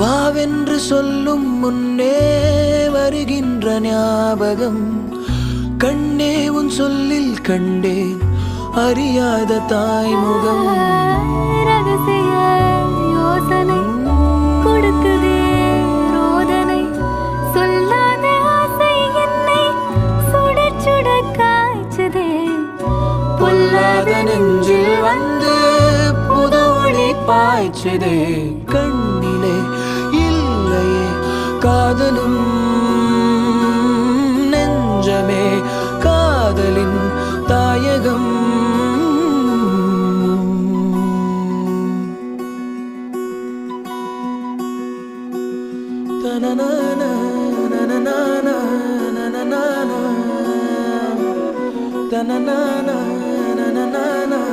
வாவென்று சொல்லும் முன்னே வருகின்ற ஞாபகம். கண்ணே உன் சொல்லில் கண்டேன் அறியாத தாய்முகம். ரகசிய யோசனை கொடுக்குதே ரோதனை. சொல்லாத ஆசை என்னை சுட சுட காய்ச்சதே. பொல்லாத நெஞ்சில் வந்து புது ஒளி பாய்ச்சதே. கண்ணிலே காதலும் நெஞ்சமே காதலின் தாயகம். தனனானா, நனனானா, நனனானா,